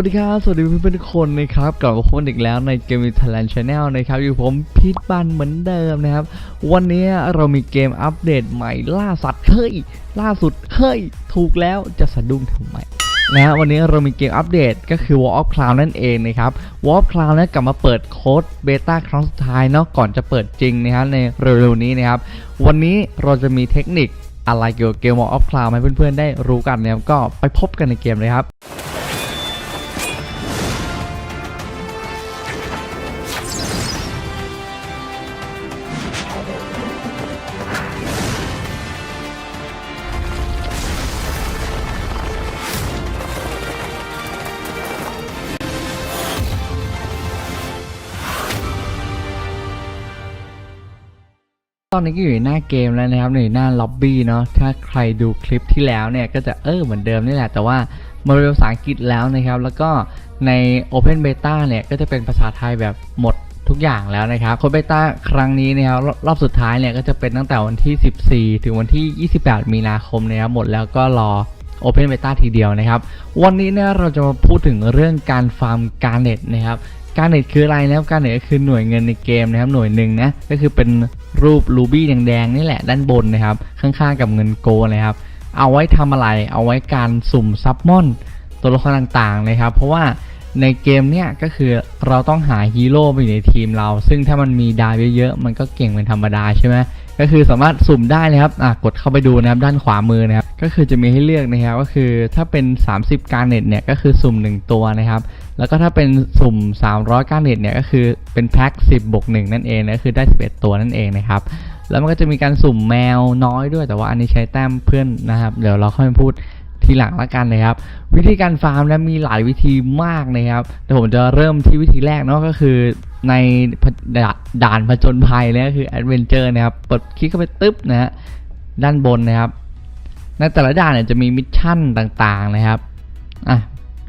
สวัสดีครับ สวัสดีเพื่อนๆทุกคนนะครับกลับมาพบกันอีกแล้วในเกม t h a i l a n d Channel นะครับ อยู่ผมพีทบันเหมือนเดิมนะครับ วันนี้เรามีเกมอัปเดตใหม่ล่าสัตว์เฮ้ย ล่าสุดเฮ้ย ถูกแล้วจะสะดุ้งทำไมนะวันนี้เรามีเกมอัปเดตก็คือ War of Cloud นั่นเองนะครับ War of Cloud นี่ยกลับมาเปิดโค้ดเบต้าครั้งสุดท้ายเนาะก่อนจะเปิดจริงนะครับในเร็วๆนี้นะครับ วันนี้เราจะมีเทคนิคอะไรเกี่ยวกับเกม War of Cloud ให้เพื่อนๆได้รู้กันนะครับก็ไปพบกันในเกมเลยครับ ตอนนี้ก็อยู่หน้าเกมแล้วนะครับในหน้าล็อบบี้เนาะถ้าใครดูคลิปที่แล้วเนี่ยก็จะเออเหมือนเดิมนี่แหละ แต่ว่ามาเป็นภาษาอังกฤษแล้วนะครับ แล้วก็ใน Open Beta เนี่ยก็จะเป็นภาษาไทยแบบหมดทุกอย่างแล้วนะครับโค้ดเบต้าครั้งนี้นะครับรรอบสุดท้ายเนี่ยก็จะเป็นตั้งแต่วันที่ 14 ถึงวันที่ 28 มีนาคมนะครับหมดแล้วก็รอ Open Beta ทีเดียวนะครับ วันนี้เนี่ยเราจะมาพูดถึงเรื่องการฟาร์มการเน็ตนะครับการเน็ตคืออะไรนะครับการเน็ตก็คือหน่วยเงินในเกมนะครับหน่วยหนึ่งนะก็คือเป็น รูปรูบี้แดงๆนี่แหละด้านบนนะครับ ข้างๆกับเงินโกนะครับ เอาไว้ทำอะไรเอาไว้การสุ่มซับมอน ตัวละครต่างๆนะครับ เพราะว่าในเกมเนี่ยก็คือเราต้องหาฮีโร่ไปอยู่ในทีมเรา ซึ่งถ้ามันมีดาวเยอะๆ มันก็เก่งเป็นธรรมดาใช่ไหมก็คือสามารถสุ่มได้นะครับอะกดเข้าไปดูนะครับด้านขวามือนะครับ ก็คือจะมีให้เลือกนะครับ ก็คือถ้าเป็น 30 การเน็ตเนี่ยก็คือสุ่ม 1 ตัวนะครับ แล้วก็ถ้าเป็นสุ่ม 300การเน็ตเนี่ยก็คือเป็นแพ็ค10บวก1นั่นเองนะคือได้ 11 ตัวนั่นเองนะครับแล้วมันก็จะมีการสุ่มแมวน้อยด้วยแต่ว่าอันนี้ใช้แต้มเพื่อนนะครับ เดี๋ยวเราค่อยพูดทีหลังละกันนะครับ วิธีการฟาร์มนะมีหลายวิธีมากนะครับแต่ผมจะเริ่มที่วิธีแรกเนาะก็คือในด่านผจญภัยเลยก็คือแอดเวนเจอร์นะครับกดคลิกเข้าไปตึ๊บนะฮะด้านบนนะครับในแต่ละด่านเนี่ยจะมีมิชชั่นต่างๆนะครับอะ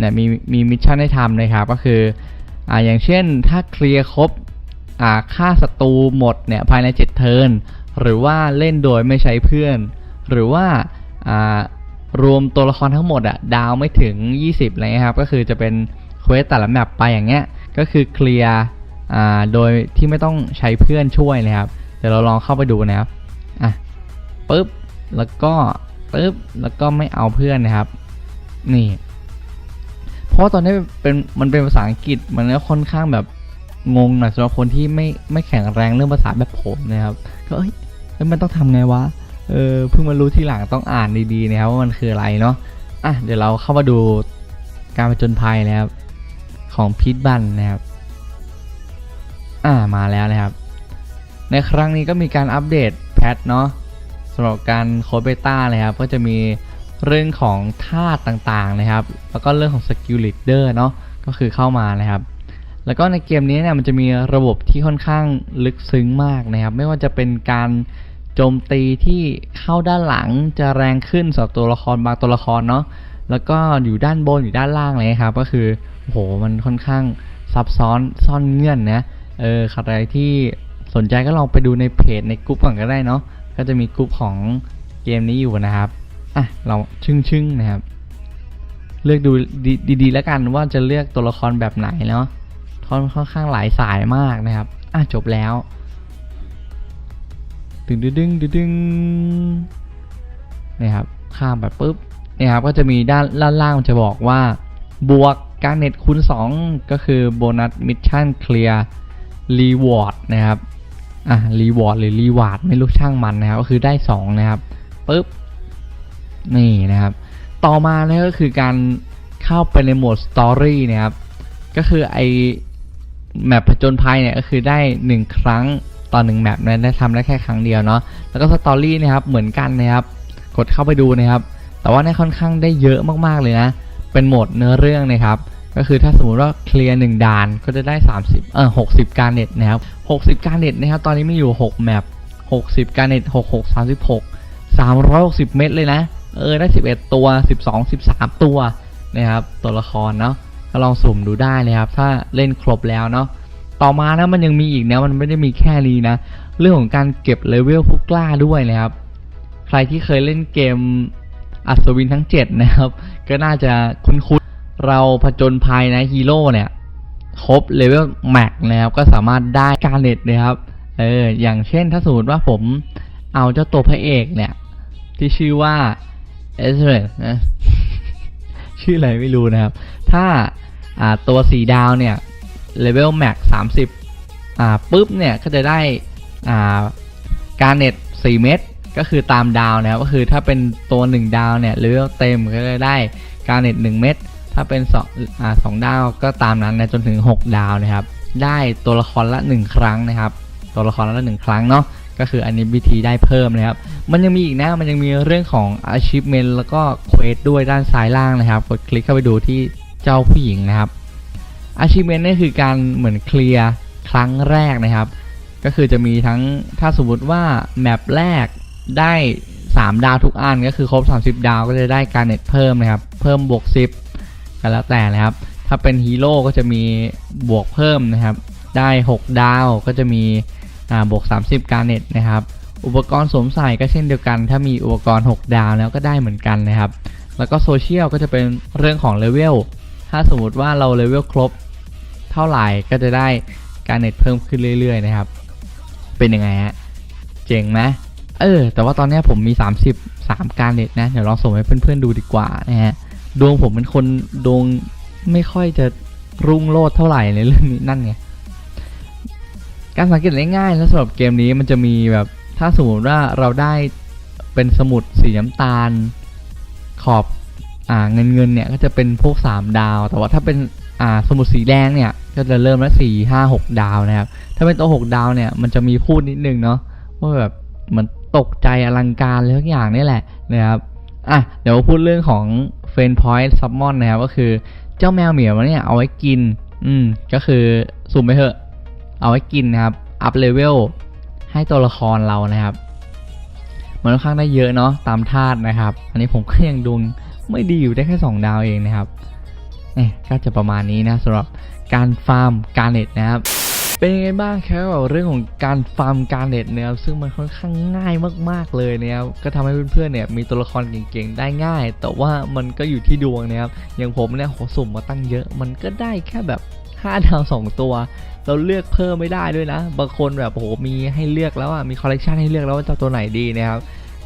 นี่ยมีมีมิชชั่นให้ทำนะครับก็คืออ่าอย่างเช่นถ้าเคลียร์ครบอ่าฆ่าศัตรูหมดเนี่ยภายใน 7 เทิร์นหรือว่าเล่นโดยไม่ใช้เพื่อน หรือว่าอ่ารวมตัวละครทั้งหมดอะดาวไม่ถึง 20อะไรเงี้ยครับก็คือจะเป็นเควสแต่ละแมปไปอย่างเงี้ยก็คือเคลียร์อ่าโดยที่ไม่ต้องใช้เพื่อนช่วยนะครับเดี๋ยวเราลองเข้าไปดูนะครับอะปึ๊บแล้วก็ปึ๊บแล้วก็ไม่เอาเพื่อนนะครับ นี่ เพราะตอนนี้เป็นมันเป็นภาษาอังกฤษมันก็ค่อนข้างแบบงงหน่อยสำหรับคนที่ไม่ไม่แข็งแรงเรื่องภาษาแบบผมนะครับ ก็เอ้ยเอ้ยมันต้องทำไงวะเออเพิ่งมารู้ทีหลังต้องอ่านดีๆนะครับว่ามันคืออะไรเนาะอะเดี๋ยวเราเข้ามาดูการผจญภัยนะครับ ของพีทบันนะครับ อ่ามาแล้วนะครับ ในครั้งนี้ก็มีการอัปเดตแพทเนาะสำหรับการโคเบต้านะครับก็จะมี เรื่องของธาตุต่างๆนะครับ แล้วก็เรื่องของสกิลลีดเดอร์เนาะก็คือเข้ามานะครับ แล้วก็ในเกมนี้เนี่ยมันจะมีระบบที่ค่อนข้างลึกซึ้งมากนะครับ ไม่ว่าจะเป็นการโจมตีที่เข้าด้านหลังจะแรงขึ้นสำหรับตัวละครบางตัวละครเนาะแล้วก็อยู่ด้านบนอยู่ด้านล่างเลยครับ ก็คือโอ้โหมันค่อนข้างซับซ้อนซ่อนเงื่อนนะเออใครที่สนใจก็ลองไปดูในเพจในกลุ่มก่อนก็ได้เนาะก็จะมีกลุ่มของเกมนี้อยู่นะครับ อะเราชึ่งๆนะครับ เลือกดูดีๆแล้วกันว่าจะเลือกตัวละครแบบไหนเนาะค่อนข้างหลายสายมากนะครับ อะจบแล้วดึงดึงดึงดึงนี่ครับข้ามไปปุ๊บนี่ครับก็จะมีด้านด้านล่างมันจะบอกว่า บวกการเน็ตคูณ 2 ก็คือโบนัสมิชชั่นเคลียร์รีวอร์ดนะครับ อะรีวอร์ดหรือรีวาร์ดไม่รู้ช่างมันนะครับ ก็คือได้ 2 นะครับปุ๊บ นี่นะครับ ต่อมาเนี่ยก็คือการเข้าไปในโหมดสตอรี่นะครับ ก็คือไอแมปผจญภัยเนี่ยก็คือได้ 1 ครั้งต่อหนึ่งแมปนะได้ทำได้แค่ครั้งเดียวเนาะแล้วก็สตอรี่นะครับเหมือนกันนะครับ กดเข้าไปดูนะครับ แต่ว่าเนี่ยค่อนข้างได้เยอะมากๆเลยนะ เป็นโหมดเนื้อเรื่องนะครับ ก็คือถ้าสมมติว่าเคลียร์หนึ่งด่านก็จะได้ 30เออ60 การเน็ตนะครับ 60 การเน็ตนะครับ ตอนนี้มีอยู่ 6 แมป60 การเน็ต 66 36 360 เม็ดเลยนะ เออได้ 11 ตัว 12 13 ตัวนะครับตัวละครเนาะก็ลองสุ่มดูได้นะครับ ถ้าเล่นครบแล้วเนาะต่อมานะมันยังมีอีกนะมันไม่ได้มีแค่นี้นะ เรื่องของการเก็บเลเวลผู้กล้าด้วยนะครับ ใครที่เคยเล่นเกมอัศวินทั้ง 7 นะครับ ก็น่าจะคุ้นเราผจญภัยนะฮีโร่เนี่ยครบเลเวลแม็กนะครับก็สามารถได้การเน็ตนะครับเอออย่างเช่นถ้าสมมติว่าผมเอาเจ้าตัวพระเอกเนี่ย ที่ชื่อว่า เอสเรนะ ชื่ออะไรไม่รู้นะครับ ถ้าอ่าตัวสีดาวเนี่ยเลเวลแม็กสามสิบอ่าปุ๊บเนี่ยก็จะได้อ่าการเน็ต4เม็ดก็คือตามดาวนะครับก็คือถ้าเป็นตัว 1 ดาวเนี่ยเลเวลเต็มก็จะได้การเน็ต1เม็ดถ้าเป็น2อ่าสองดาวก็ตามนั้นนะจนถึง 6 ดาวนะครับ ได้ตัวละครละ 1 ครั้งนะครับ ตัวละครละ 1 ครั้งเนาะ ก็คืออันนี้วิธีได้เพิ่มนะครับ มันยังมีอีกนะ มันยังมีเรื่องของ achievement แล้วก็ quest ด้วยด้านซ้ายล่างนะครับ กดคลิกเข้าไปดูที่เจ้าผู้หญิงนะครับ achievement นี่คือการเหมือนเคลียร์ครั้งแรกนะครับ ก็คือจะมีทั้งถ้าสมมติว่าแมปแรกได้ 3 ดาวทุกอันก็คือครบ 30 ดาวก็จะได้การเน็ตเพิ่มนะครับ เพิ่มบวก 10ก็แล้วแต่นะครับ ถ้าเป็นฮีโร่ก็จะมีบวกเพิ่มนะครับ ได้ 6 ดาวก็จะมี บวก 30 การเน็ตนะครับ อุปกรณ์สวมใส่ก็เช่นเดียวกัน ถ้ามีอุปกรณ์ 6 ดาวแล้วก็ได้เหมือนกันนะครับ แล้วก็โซเชียลก็จะเป็นเรื่องของเลเวล ถ้าสมมุติว่าเราเลเวลครบเท่าไหร่ก็จะได้การเน็ตเพิ่มขึ้นเรื่อยๆนะครับ เป็นยังไงฮะ เจ๋งไหมเออ แต่ว่าตอนนี้ผมมี33การเน็ตนะ เดี๋ยวลองส่งให้เพื่อนๆดูดีกว่านะฮะ ดวงผมเป็นคนดวงไม่ค่อยจะรุ่งโรจน์เท่าไหร่ในเรื่องนี้นั่นไง การสังเกตง่ายๆแล้วสำหรับเกมนี้มันจะมีแบบถ้าสมมติว่าเราได้เป็นสมุดสีน้ำตาล ขอบอ่าเงินเงินๆเนี่ยก็จะเป็นพวก 3 ดาว แต่ว่าถ้าเป็นอ่าสมุดสีแดงเนี่ยก็จะเริ่มละสี่ห้าหกดาวนะครับ ถ้าเป็นตัว6ดาวเนี่ยมันจะมีพูดนิดนึงเนาะว่าแบบเหมันตกใจอลังการเลยทุกอย่างนี่แหละนะครับอะเดี๋ยวพูดเรื่องของเฟนพอยต์ซับมอนนะครับก็คือเจ้าแมวเหมียวเนี่ยเอาไว้กิน อืมก็คือสุ่มไปเถอะ เอาไว้กินนะครับ อัพเลเวลให้ตัวละครเรานะครับ มันค่อนข้างได้เยอะเนาะตามธาตุนะครับ อันนี้ผมก็ยังดวงไม่ดีอยู่ได้แค่ 2 ดาวเองนะครับเนี่ก็จะประมาณนี้นะสำหรับการฟาร์มการเน็ตนะครับ เป็นยังไงบ้างครับเรื่องของการฟาร์มการเน็ตนะครับซึ่งมันค่อนข้างง่ายมาก ๆเลยนะครับก็ทำให้เพื่อนๆเนี่ยมีตัวละครเก่งๆได้ง่าย แต่ว่ามันก็อยู่ที่ดวงนะครับอย่างผมเนี่ยโหสุ่มมาตั้งเยอะ มันก็ได้แค่แบบ 5 ดาว 2 ตัว เราเลือกเพิ่มไม่ได้ด้วยนะ บางคนแบบโอ้โหมีให้เลือกแล้วอะมีคอลเลกชันให้เลือกแล้วว่าจะเอาตัวไหนดีนะครับ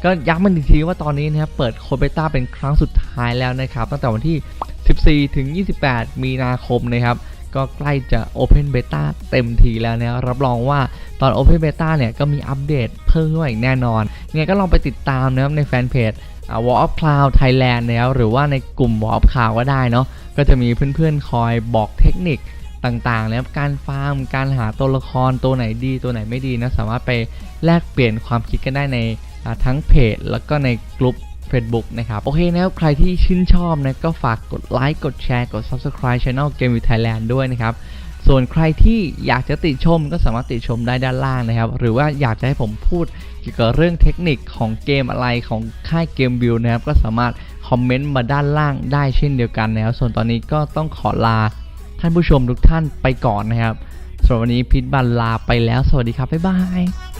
ก็ย้ำมันอีกทีว่าตอนนี้นะครับเปิดโคเบต้าเป็นครั้งสุดท้ายแล้วนะครับตั้งแต่วันที่ 14 ถึง 28 มีนาคมนะครับก็ใกล้จะ Open Beta เต็มทีแล้วนะครับรับรองว่าตอน Open Beta เนี่ยก็มีอัปเดตเพิ่มขึ้นมาอีกแน่นอนยังไงก็ลองไปติดตามนะครับในแฟนเพจ Wall of Cloud Thailand นะครับหรือว่าในกลุ่ม Wall of Cloud ก็ได้เนาะก็จะมีเพื่อนๆคอยบอกเทคนิค ต่างๆนะครับการฟาร์ม การหาตัวละครตัวไหนดีตัวไหนไม่ดีนะสามารถไปแลกเปลี่ยนความคิดกันได้ในทั้งเพจ แล้วก็ในกลุ่ม Facebook นะครับ โอเคนะครับ ใครที่ชื่นชอบนะก็ฝากกดไลค์กดแชร์กด Subscribe Channel Game with Thailand ด้วยนะครับ ส่วนใครที่อยากจะติชมก็สามารถติชมได้ด้านล่างนะครับ หรือว่าอยากจะให้ผมพูดเกี่ยวกับเรื่องเทคนิคของเกมอะไรของค่ายเกมบิวนะครับ ก็สามารถคอมเมนต์มาด้านล่างได้เช่นเดียวกันนะครับ ส่วนตอนนี้ก็ต้องขอลาานผู้ชมทุกท่านไปก่อนนะครับสำหรับวันนี้พิทบันลาไปแล้ว สวัสดีครับ บ๊ายบาย